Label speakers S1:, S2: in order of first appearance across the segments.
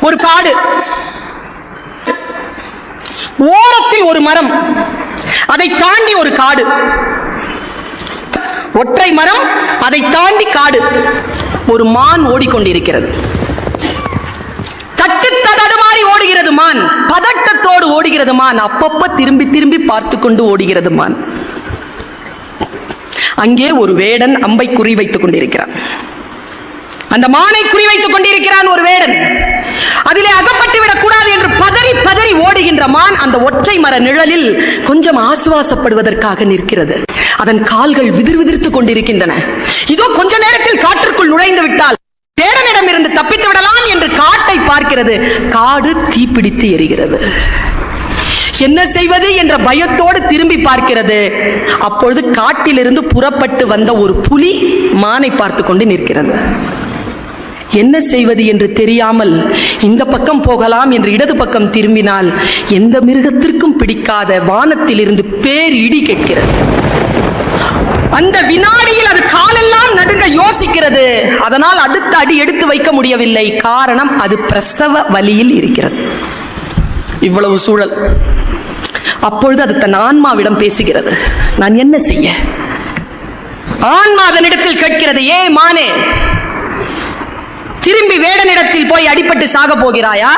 S1: ஒரு காடு. ஓரத்தில் ஒரு மரம். அதை தாண்டி ஒரு காடு. ஒற்றை மரம் அதை தாண்டி காடு. ஒரு மான் ஓடிக்கொண்டிருக்கிறது. தட்டு தடுமாறி ஓடுகிறது மான். பதட்டத்தோடு ஓடுகிறது மான். அப்பப்ப திரும்பி திரும்பி பார்த்து கொண்டு ஓடுகிறது மான். அங்கே ஒரு வேடன் அம்பை குறி வைத்துக் கொண்டிருக்கிறான். அந்த மானை குறிவைத்துக் கொண்டிருக்கிறான் ஒரு வேடன். அதிலே அகப்பட்டு விடக்கூடாது என்று பதறி பதறி ஓடுகின்ற மான் அந்த ஒற்றை மர நிழலில் கொஞ்சம் ஆசுவாசப்படுவதற்காக நிற்கிறது. அதன் கால்கள் விதிர் விதிர்த்துக் கொண்டிருக்கின்றன. இதோ கொஞ்ச நேரத்தில் காற்றுக்குள் நுழைந்து விட்டால் வேடனிடம் இருந்து தப்பித்து விடலாம் என்று காட்டை பார்க்கிறது. காடு தீப்பிடித்து எரிகிறது. என்ன செய்வது என்ற பயத்தோடு திரும்பி பார்க்கிறது. அப்பொழுது காட்டிலிருந்து புறப்பட்டு வந்த ஒரு புலி மானை பார்த்து கொண்டு நிற்கிறது. என்ன செய்வது என்று தெரியாமல் இந்த பக்கம் போகலாம் என்று இடது பக்கம் திரும்பினால் எந்த மிருகத்திற்கும் பிடிக்காத வானத்திலிருந்து பேர் இடி கேட்கிறது. அந்த வினாடியில் அது காலெல்லாம் நடுங்க யோசிக்கிறது. அதனால் அடுத்த அடி எடுத்து வைக்க முடியவில்லை. காரணம் அது பிரசவ வலியில் இருக்கிறது. இவ்வளவு சூழல். அப்பொழுது அது தன் ஆன்மாவிடம் பேசுகிறது. நான் என்ன செய்ய? ஆன்மா அதனிடத்தில் கேட்கிறது ஏ மானே திரும்பி வேடனிடத்தில் போய் அடிபட்டு சாக போகிறாயா?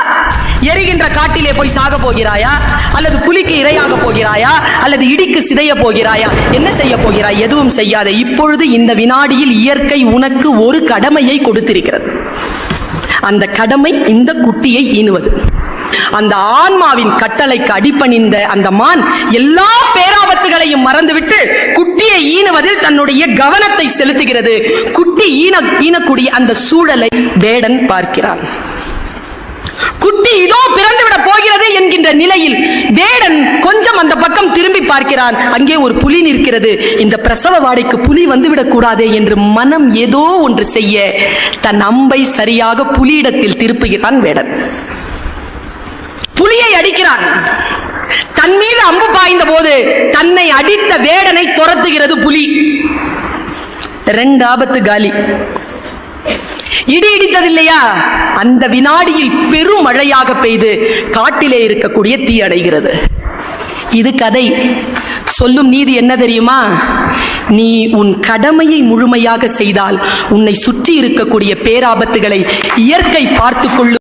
S1: எரிகின்ற காட்டிலே போய் சாக போகிறாயா? அல்லது புலிக்கு இரையாக போகிறாயா? அல்லது இடிக்கு சிதைய போகிறாயா? என்ன செய்ய போகிறாய்? எதுவும் செய்யாத. இப்பொழுது இந்த வினாடியில் இயற்கை உனக்கு ஒரு கடமையை கொடுத்திருக்கிறது. அந்த கடமை இந்த குட்டியை ஈனுவது. அந்த ஆன்மாவின் கட்டளைக்கு அடிபணிந்த அந்த மான் எல்லா பேராபத்துகளையும் மறந்துவிட்டு குட்டியை ஈனுவதில் தன்னுடைய கவனத்தை செலுத்துகிறது. குட்டி ஈன ஈனக்கூடிய அந்த சூழலை வேடன் பார்க்கிறான். குட்டி இதோ பிறந்துவிட போகிறது என்கின்ற நிலையில் வேடன் கொஞ்சம் அந்த பக்கம் திரும்பி பார்க்கிறான். அங்கே ஒரு புலி நிற்கிறது. இந்த பிரசவ வாடைக்கு புலி வந்துவிடக் கூடாதே என்று மனம் ஏதோ ஒன்று செய்ய தன் அம்பை சரியாக புலியிடத்தில் திருப்புகிறான் வேடன். புலியை அடிக்கிறான். தன் மீது அம்பு பாய்ந்த போது தன்னை அடித்த வேடனை துரத்துகிறது புலி. ரெண்டு ஆபத்து காலி. இடி இடித்ததில்லையா? அந்த வினாடியில் பெரும் மழையாக பெய்து காட்டிலே இருக்கக்கூடிய தீ அடைகிறது. இது கதை. சொல்லும் நீதி என்ன தெரியுமா? நீ உன் கடமையை முழுமையாக செய்தால் உன்னை சுற்றி இருக்கக்கூடிய பேராபத்துகளை இயற்கை பார்த்துக் கொள்ளும்